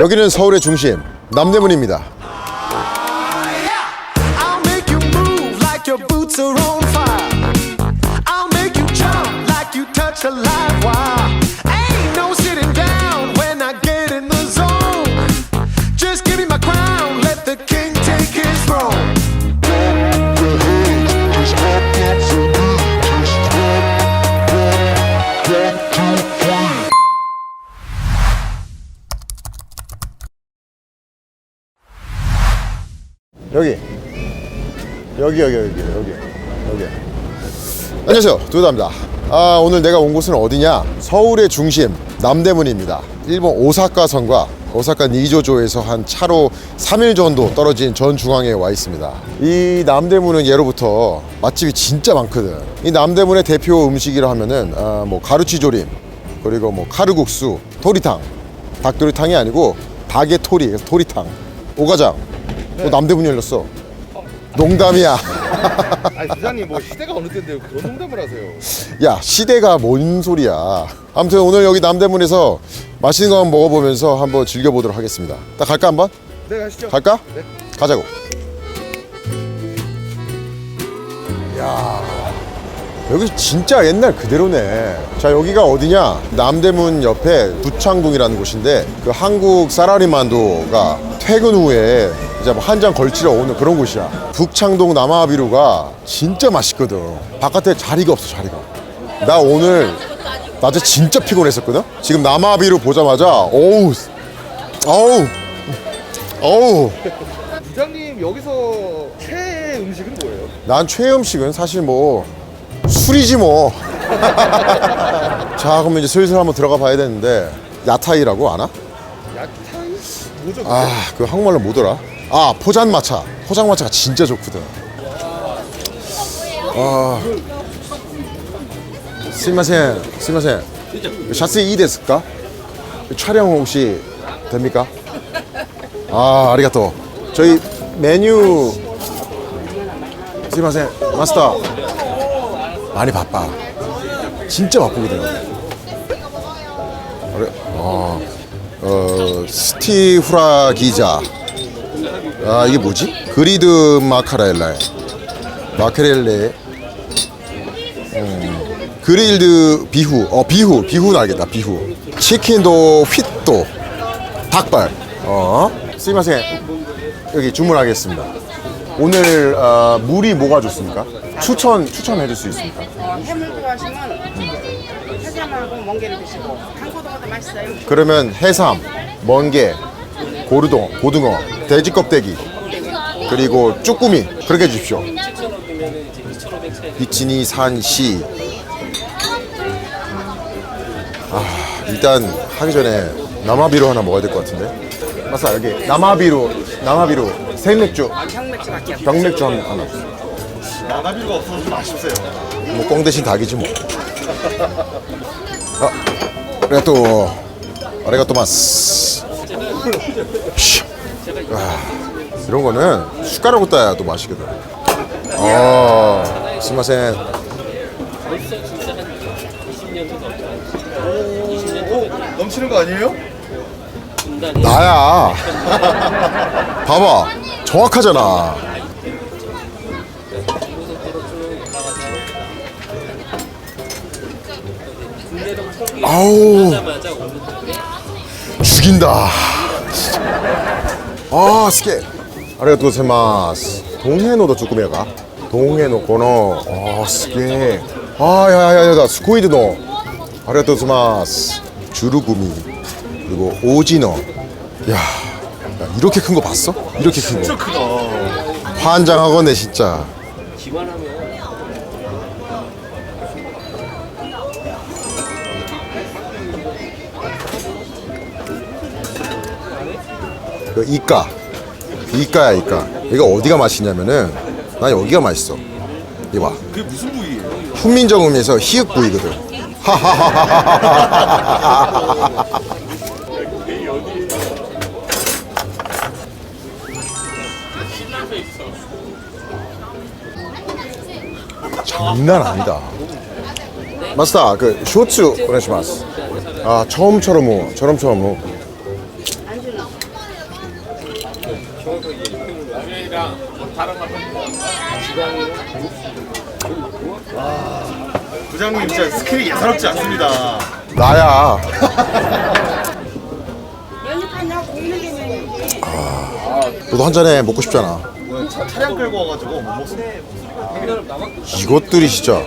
여기는 서울의 중심 남대문입니다. 여기 여기 여기 여기 여기. 안녕하세요. 두다입니다. 아 오늘 내가 온 곳은 어디냐? 서울의 중심 남대문입니다. 일본 오사카선과 오사카 니조조에서 한 차로 3일 정도 떨어진 전 중앙에 와 있습니다. 이 남대문은 예로부터 맛집이 진짜 많거든. 이 남대문의 대표 음식이라 하면은 아, 뭐 가루치조림 그리고 뭐 카르국수 토리탕. 닭도리탕이 아니고 닭의 토리 토리탕. 오가장. 어, 남대문 열렸어. 농담이야. 아니 부장님 뭐 시대가 어느 때인데 그런 농담을 하세요 야, 시대가 뭔 소리야. 아무튼 오늘 여기 남대문에서 맛있는 거 한번 먹어보면서 한번 즐겨보도록 하겠습니다. 나 갈까 한번? 네 가시죠 갈까? 네. 가자고. 야, 여기 진짜 옛날 그대로네. 자, 여기가 어디냐? 남대문 옆에 부창동이라는 곳인데 그 한국 사라리만도가 퇴근 후에 이제 뭐 한잔 걸치러 오는 그런 곳이야. 북창동 남아비루가 진짜 맛있거든. 바깥에 자리가 없어, 자리가. 나 오늘 낮에 진짜 피곤했었거든. 지금 남아비루 보자마자 어우, 어우, 어우. 부장님 여기서 최애 음식은 뭐예요? 난 최애 음식은 사실 뭐 술이지 뭐. 자, 그러면 이제 슬슬 한번 들어가 봐야 되는데 야타이라고 아나? 야타이? 뭐죠? 아, 그 한국말로 뭐더라? 아, 포장마차. 포장마차가 진짜 좋거든. 아. 스미마센, 스미마센. 샤스 이 데스까? 촬영 혹시 됩니까? 아, 아리가또. 저희 메뉴 스미마센, 마스터. 많이 바빠. 진짜 바쁘거든요. 그래, 어, 어, 스티후라 기자. 아, 이게 뭐지? 그리드 마카렐라. 마카렐레. 음, 그릴드 비후. 어, 비후. 비후는 알겠다. 비후. 치킨도 휘또. 닭발. 어, 스미마셍. 여기 주문하겠습니다. 오늘 어, 물이 뭐가 좋습니까? 추천 추천해 줄 수 있습니까? 어, 해물 좋아하시면 해삼하고 멍게를 드시고 한고등어도 맛있어요. 그러면 해삼, 멍게, 고르동, 고등어, 돼지 껍데기, 그리고 쭈꾸미 그렇게 해주십시오. 비치니 산시. 아 일단 하기 전에 남아비로 하나 먹어야 될 것 같은데. 맞아 여기 남아비로 남아비로 생맥주. 병맥주 한 하나. 나가비가 없어서 좀 아쉽세요 뭐꽝 대신 닭이지 뭐. 아, 아리가또, 아리가또 마스. 씨. 아, 이런 거는 숟가락으로 따야 또 맛이거든. 아, 스마센. 넘치는 거 아니에요? 나야. 봐봐, 정확하잖아. 아우. 죽인다. 아, 스케. 아리가또 고자이마스. 동해노도 쭈꾸미가. 동해노 코노. 아, 스케. 아, 야야야야, 스코이드노. 아리가또 고자이마스. 주루구미. 그리고 오지너. 야, 야, 이렇게 큰 거 봤어? 이렇게 큰 거. 진짜 크다. 환장하겠네 진짜. 그 이까 이까야 이까 이거 어디가 맛있냐면은 난 여기가 맛있어. 이거 봐. 그게 무슨 부위예요? 훈민정음에서 희읍 부위거든. 장난 아니다. 마스터 그 쇼츠 오네시마스. 아 처음처럼 뭐 처럼처럼 뭐 안주는 부장님 진짜 스킬이 예사롭지 않습니다. 나야. 연습하냐 공는 개념이지. 너도 한 잔에 먹고 싶잖아. 오늘 차, 차량 끌고 와가지고 못 먹습니다. 이것들이 진짜.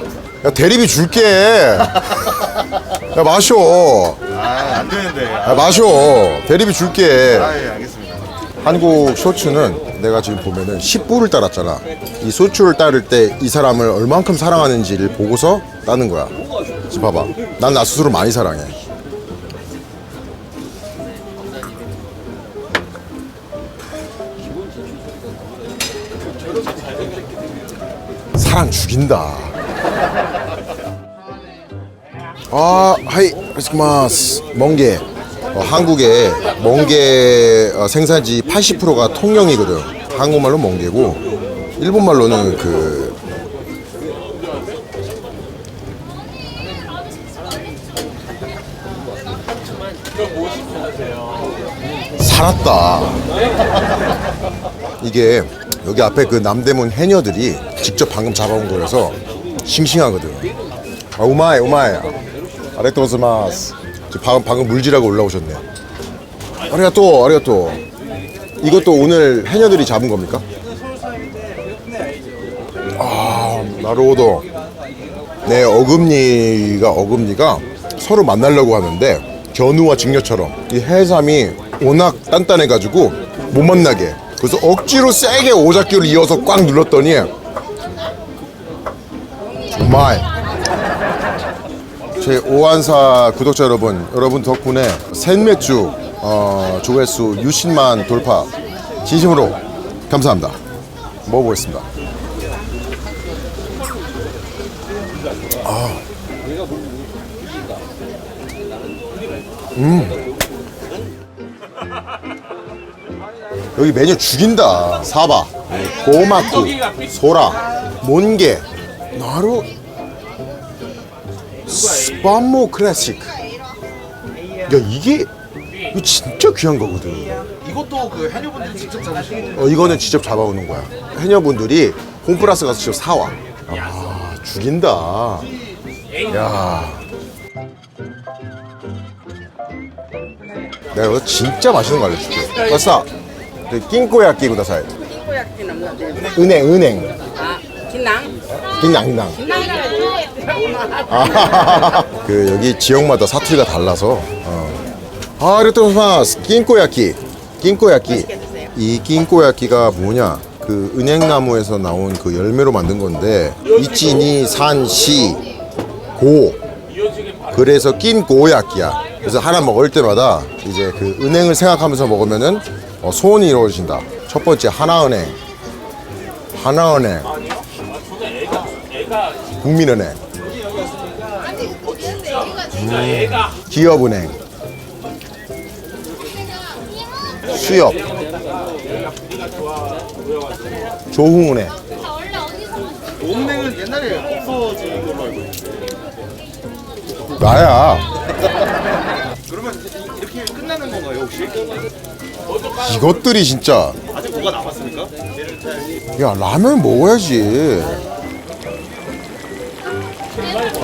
야 대리비 줄게. 야 마셔. 아, 안 되는데. 야 아, 마셔. 대리비 줄게. 아, 예, 알겠습니다. 한국 쇼츠는 내가 지금 보면은 10부를 따랐잖아. 이 쇼츠를 따를 때 이 사람을 얼만큼 사랑하는지를 보고서 따는 거야. 지금 봐봐. 난 나 스스로 많이 사랑해. 사랑 죽인다. 아, 하이, 아리스마스. 멍게. 어, 한국의 멍게 어, 생산지 80%가 통영이거든. 한국말로 멍게고, 일본말로는 그 살았다. 이게 여기 앞에 그 남대문 해녀들이 직접 방금 잡아온 거라서 싱싱하거든. 아, 우마이, 우마이. 아레토스마스. 방금, 방금 물질하고 올라오셨네. 아리가또, 아리가또. 이것도 오늘 해녀들이 잡은 겁니까? 아, 나로도. 네, 어금니가, 어금니가 서로 만나려고 하는데, 견우와 직녀처럼 이 해삼이 워낙 단단해가지고 못 만나게. 그래서 억지로 세게 오작교를 이어서 꽉 눌렀더니, 정말 제 오한사 구독자 여러분, 여러분 덕분에 생맥주 어, 조회수 60만 돌파 진심으로 감사합니다. 먹어보겠습니다. 아. 음. 여기 메뉴 죽인다. 사바, 고마쿠, 소라, 몬게, 나루, 스파모 클래식. 야 이게 이거 진짜 귀한 거거든. 이것도 그 해녀분들이 직접 잡으신 어 이거는 직접 잡아오는 거야. 해녀분들이 홈플러스 가서 직접 사와. 아 죽인다. 야. 내가 이거 진짜 맛있는 거 알려줄게. 아싸. 낑꼬야끼 구다사이. 핑고약진 없는데. 은행 은행. 아, 긴낭? 긴낭 긴낭. 긴낭이라도. 아, 그 여기 지역마다 사투리가 달라서. 어. 아. 낑꼬야끼. 맛있게 드세요. 이 낑꼬야끼가 뭐냐? 그 은행나무에서 나온 그 열매로 만든 건데 이치니 산시 고 그래서 낀고야끼야. 그래서 하나 먹을 때마다 이제 그 은행을 생각하면서 먹으면은 어, 소원이 이루어진다. 첫 번째 하나은행, 하나은행, 국민은행, 음, 기업은행, 수협, 조흥은행. 은행은 옛날에 없어진 걸로 알고 있어요. 나야. 그러면 이- 이렇게 끝나는 건가요, 혹시? 이것들이 진짜. 아직 뭐가 남았습니까? 야 라면 먹어야지.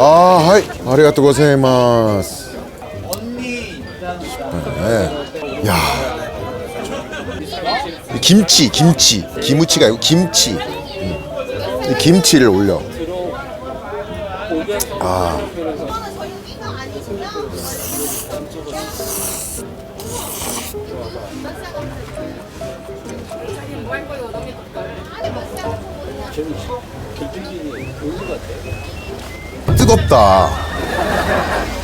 아. 아리가또 고세마스. 네. 김치, 김치. 기무치가 아니고 김치. 음. 이 김치를 올려. 아. 뜨겁다.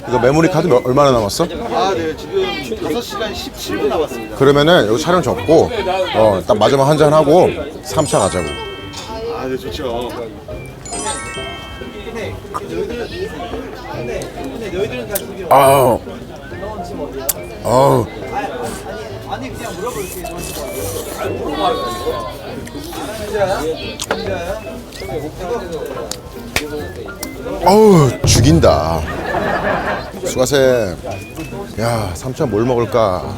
이거 메모리 카드 몇- 얼마나 남았어? 아, 네. 지금 5시간 17분 남았습니다. 그러면은 여기 촬영 접고 어, 딱 마지막 한잔 하고 3차 가자고. 아, 네, 좋죠. 아우. 아우. 어우 죽인다. 수고하세. 야 삼촌 뭘 먹을까?